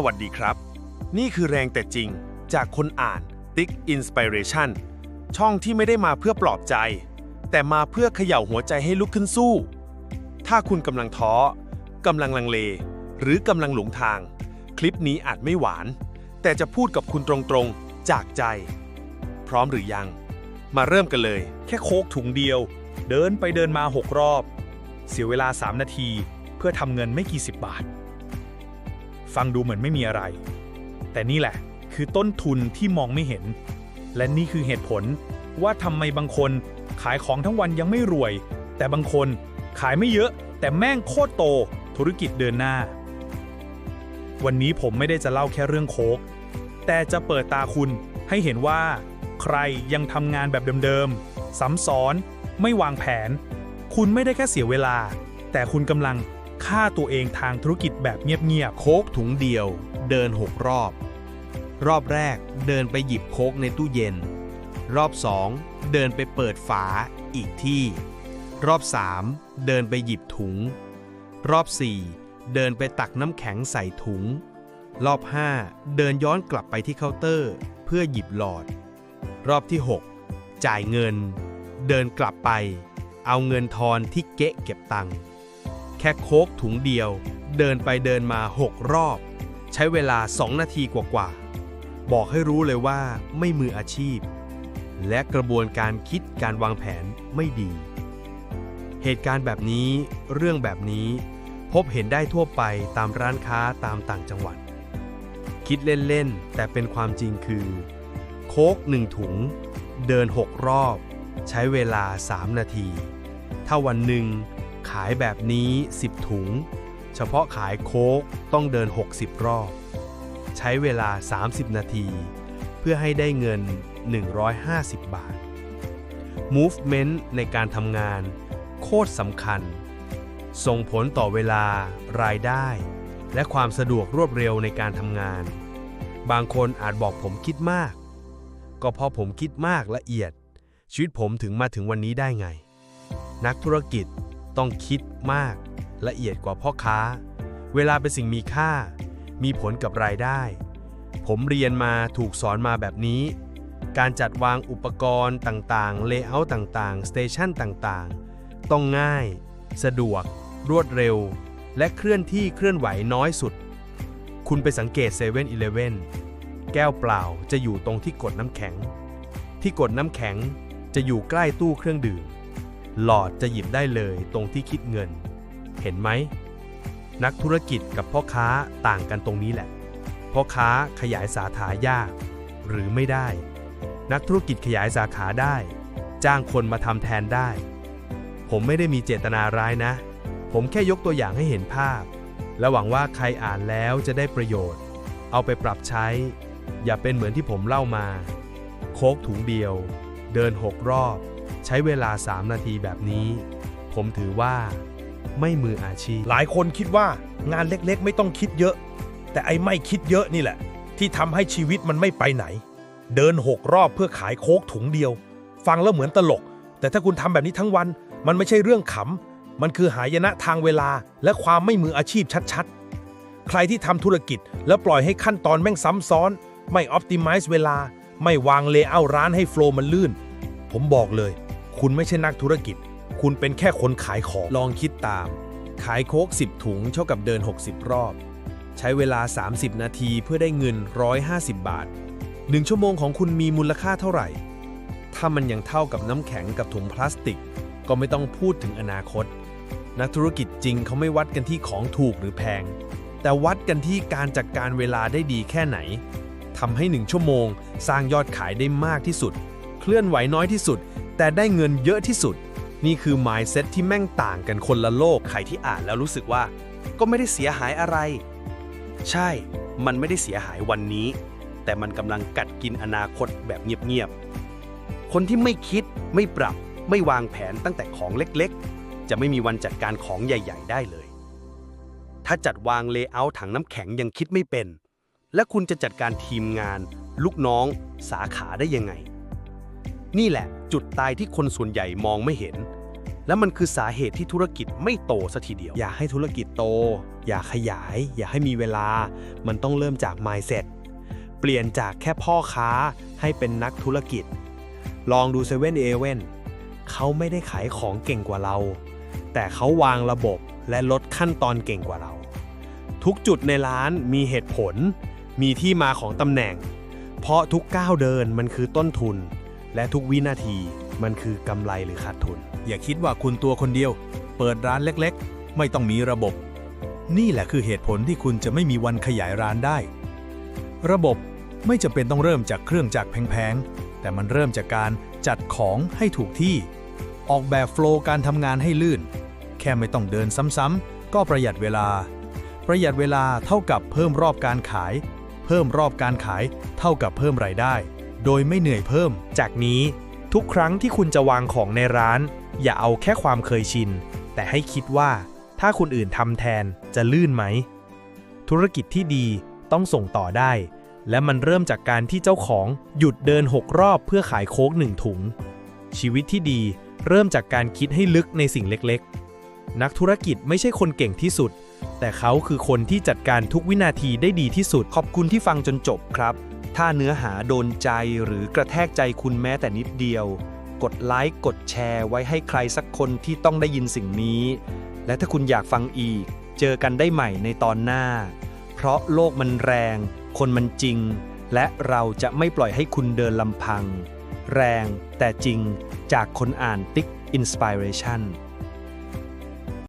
สวัสดีครับ นี่คือแรงแต่จริงจากคนอ่าน Tick Inspiration ช่องที่ไม่ได้มาเพื่อปลอบใจ แต่มาเพื่อเขย่าหัวใจให้ลุกขึ้นสู้ ถ้าคุณกำลังท้อกำลังลังเล หรือกำลังหลงทาง คลิปนี้อาจไม่หวาน แต่จะพูดกับคุณตรงๆ จากใจ พร้อมหรือยัง มาเริ่มกันเลย แค่โคกถุงเดียว เดินไปเดินมา6รอบ เสียเวลา 3 นาที เพื่อทำเงินไม่กี่สิบบาท ฟังดูเหมือนไม่มีอะไร แต่นี่แหละคือต้นทุนที่มองไม่เห็น และนี่คือเหตุผลว่าทำไมบางคนขายของทั้งวันยังไม่รวย แต่บางคนขายไม่เยอะ แต่แม่งโคตรโต ธุรกิจเดินหน้า วันนี้ผมไม่ได้จะเล่าแค่เรื่องโคกแต่จะเปิดตาคุณให้เห็นว่า ใครยังทำงานแบบเดิมๆซ้ำซ้อน ไม่วางแผน คุณไม่ได้แค่เสียเวลา แต่คุณกำลัง ฆ่าตัวเองทางธุรกิจแบบเงียบๆ โค้กถุงเดียว เดิน 6 รอบ รอบแรกเดินไปหยิบโค้กในตู้เย็น รอบ 2 เดินไปเปิดฝาอีกที่ รอบ 3 เดินไปหยิบถุง รอบ 4 เดินไปตักน้ำแข็งใส่ถุง รอบ 5 เดินย้อนกลับไปที่เคาน์เตอร์ เพื่อหยิบหลอด รอบที่ 6 จ่ายเงิน เดินกลับไป เอาเงินทอนที่เก๊ะเก็บตังค์ ค่โค้กถุงเดียว เดินไปเดินมา 6 รอบ ใช้เวลา 2 นาทีกว่าๆ บอกให้รู้เลยว่าไม่มืออาชีพ และกระบวนการคิดการวางแผนไม่ดี เหตุการณ์แบบนี้เรื่องแบบนี้ พบเห็นได้ทั่วไปตามร้านค้าตามต่างจังหวัด คิดเล่นๆ แต่เป็นความจริงคือ โค้กหนึ่งถุง เดิน 6 รอบ ใช้เวลา 3 นาที ถ้าวันหนึ่ง ขายแบบนี้ 10 ถุง เฉพาะขายโค้กต้องเดิน 60 รอบ ใช้เวลา 30 นาที เพื่อให้ได้เงิน 150 บาท Movement ในการทำงาน โคตรสำคัญ ส่งผลต่อเวลารายได้ และความสะดวกรวดเร็วในการทำงาน บางคนอาจบอกผมคิดมาก ก็เพราะผมคิดมากละเอียด ชีวิตผมถึงมาถึงวันนี้ได้ไง นักธุรกิจ ต้องคิดมาก ละเอียดกว่าพ่อค้า เวลาเป็นสิ่งมีค่า มีผลกับรายได้ ผมเรียนมาถูกสอนมาแบบนี้ การจัดวางอุปกรณ์ต่างๆ เลเยอร์ต่างๆ สเตชันต่างๆ ต้องง่าย สะดวก รวดเร็ว และเคลื่อนที่เคลื่อนไหวน้อยสุด คุณไปสังเกต7 e เ e ่ e อเลแก้วเปล่าจะอยู่ตรงที่กดน้ำแข็ง ที่กดน้ำแข็งจะอยู่ใกล้ตู้เครื่องดื่ม หลอดจะหยิบได้เลยตรงที่คิดเงิน เห็นไหม นักธุรกิจกับพ่อค้าต่างกันตรงนี้แหละ พ่อค้าขยายสาขายาก หรือไม่ได้ นักธุรกิจขยายสาขาได้ จ้างคนมาทำแทนได้ ผมไม่ได้มีเจตนาร้ายนะ ผมแค่ยกตัวอย่างให้เห็นภาพ และหวังว่าใครอ่านแล้วจะได้ประโยชน์ เอาไปปรับใช้ อย่าเป็นเหมือนที่ผมเล่ามา โคกถุงเดียว เดิน6รอบ ใช้เวลา 3 นาทีแบบนี้ ผมถือว่า ไม่มืออาชีพ หลายคนคิดว่างานเล็กๆ ไม่ต้องคิดเยอะ แต่ไอ้ไม่คิดเยอะนี่แหละ ที่ทำให้ชีวิตมันไม่ไปไหน เดิน6รอบเพื่อขายโคกถุงเดียว ฟังแล้วเหมือนตลก แต่ถ้าคุณทำแบบนี้ทั้งวัน มันไม่ใช่เรื่องขำมันคือหายนะทางเวลาและความไม่มืออาชีพชัดๆ ใครที่ทำธุรกิจ แล้วปล่อยให้ขั้นตอนแม่งซ้ำซ้อน ไม่ออ t ติ i z e เวลา ไม่วางเลเยอร์ร้านให้โฟล์มันลื่น ผมบอกเลย คุณไม่ใช่นักธุรกิจ คุณเป็นแค่คนขายของ ลองคิดตาม ขายโค้ก10 ถุงเท่ากับเดิน 60 รอบ ใช้เวลา 30 นาทีเพื่อได้เงิน 150 บาท 1 ชั่วโมงของคุณมีมูลค่าเท่าไหร่ ถ้ามันยังเท่ากับน้ำแข็งกับถุงพลาสติก ก็ไม่ต้องพูดถึงอนาคต นักธุรกิจจริงเขาไม่วัดกันที่ของถูกหรือแพง แต่วัดกันที่การจัดการเวลาได้ดีแค่ไหนทำให้1ชั่วโมง สร้างยอดขายได้มากที่สุด เคลื่อนไหวน้อยที่สุด แต่ได้เงินเยอะที่สุด นี่คือ mindset ที่แม่งต่างกันคนละโลก ใครที่อ่านแล้วรู้สึกว่า ก็ไม่ได้เสียหายอะไร ใช่ มันไม่ได้เสียหายวันนี้ แต่มันกำลังกัดกินอนาคตแบบเงียบๆ คนที่ไม่คิด ไม่ปรับ ไม่วางแผนตั้งแต่ของเล็กๆ จะไม่มีวันจัดการของใหญ่ ๆ ได้เลย ถ้าจัดวางเลเยอร์ถังน้ำแข็งยังคิดไม่เป็น และคุณจะจัดการทีมงาน ลูกน้อง สาขาได้ยังไง นี่แหละจุดตายที่คนส่วนใหญ่มองไม่เห็น และมันคือสาเหตุที่ธุรกิจไม่โตสัทีเดียว อยากให้ธุรกิจโต อยากขยาย อยากให้มีเวลา มันต้องเริ่มจาก mindset เปลี่ยนจากแค่พ่อค้าให้เป็นนักธุรกิจ ลองดูเซเว่นเอเว่นเขาไม่ได้ขายของเก่งกว่าเรา แต่เขาวางระบบและลดขั้นตอนเก่งกว่าเรา ทุกจุดในร้านมีเหตุผล มีที่มาของตำแหน่ง เพราะทุกก้าวเดินมันคือต้นทุน และทุกวินาทีมันคือกำไรหรือขาดทุน อย่าคิดว่าคุณตัวคนเดียว เปิดร้านเล็กๆ ไม่ต้องมีระบบ นี่แหละคือเหตุผลที่คุณจะไม่มีวันขยายร้านได้ ระบบไม่จำเป็นต้องเริ่มจากเครื่องจักรแพงๆ แต่มันเริ่มจากการจัดของให้ถูกที่ ออกแบบโฟล์การทำงานให้ลื่น แค่ไม่ต้องเดินซ้ำๆก็ประหยัดเวลา ประหยัดเวลาเท่ากับเพิ่มรอบการขาย เพิ่มรอบการขายเท่ากับเพิ่มรายได้ โดยไม่เหนื่อยเพิ่ม จากนี้ทุกครั้งที่คุณจะวางของในร้าน อย่าเอาแค่ความเคยชิน แต่ให้คิดว่าถ้าคนอื่นทำแทนจะลื่นไหม ธุรกิจที่ดีต้องส่งต่อได้ และมันเริ่มจากการที่เจ้าของหยุดเดิน 6 รอบเพื่อขายโค้กหนึ่งถุง ชีวิตที่ดีเริ่มจากการคิดให้ลึกในสิ่งเล็กๆ นักธุรกิจไม่ใช่คนเก่งที่สุด แต่เขาคือคนที่จัดการทุกวินาทีได้ดีที่สุด ขอบคุณที่ฟังจนจบครับ ถ้าเนื้อหาโดนใจหรือกระแทกใจคุณแม้แต่นิดเดียว กดไลค์กดแชร์ไว้ให้ใครสักคนที่ต้องได้ยินสิ่งนี้ และถ้าคุณอยากฟังอีก เจอกันได้ใหม่ในตอนหน้า เพราะโลกมันแรง คนมันจริง และเราจะไม่ปล่อยให้คุณเดินลำพัง แรงแต่จริงจากคนอ่านติ๊กอินสปิเรชัน